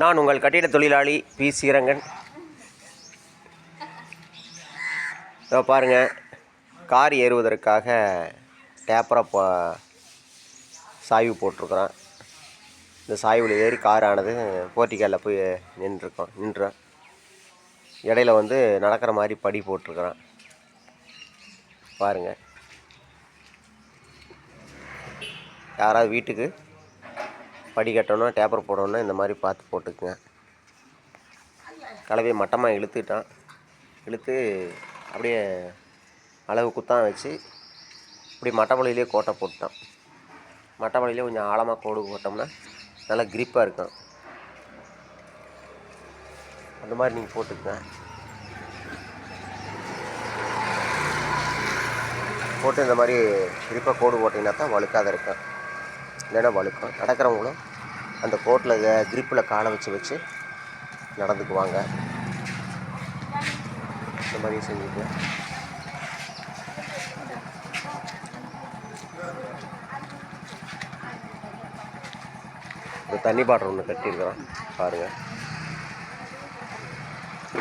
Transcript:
நான் உங்கள் கட்டிட தொழிலாளி பி. ஸ்ரீரங்கன். இதோ பாருங்கள் கார் ஏறுவதற்காக டேப்பரை பா சாய்வு போட்டிருக்குறோம். இந்த சாய்வில் ஏறி கார் ஆனது போர்ட்டிக்காலில் போய் நின்றுருக்கோம் நின்றோம். இடையில வந்து நடக்கிற மாதிரி படி போட்டிருக்குறோம். பாருங்கள் யாராவது வீட்டுக்கு படி கட்டணும் டேப்பர் போடணும் இந்த மாதிரி பார்த்து போட்டுக்குங்க. கலவையை மட்டமாக இழுத்துட்டான். இழுத்து அப்படியே அளவு குத்தான் வச்சு இப்படி மட்டப்பள்ளியிலே கோட்டை போட்டுட்டான். மட்டப்பள்ளியிலே கொஞ்சம் ஆழமாக கோடு போட்டோம்னா நல்லா கிரிப்பாக இருக்கும். அந்த மாதிரி நீங்கள் போட்டுக்கங்க. போட்டு இந்த மாதிரி கிரிப்பாக கோடு போட்டிங்கன்னா தான் வழுக்காத இருக்கும். இல்லைன்னா வழுக்கும். நடக்கிறவங்களும் அந்த கோட்டில் கிரிப்பில் காலை வச்சு வச்சு நடந்துக்குவாங்க. இந்த மாதிரி செஞ்சுட்டு. ஒரு தண்ணி பாட்டில் ஒன்று கட்டியிருக்கிறோம். பாருங்கள்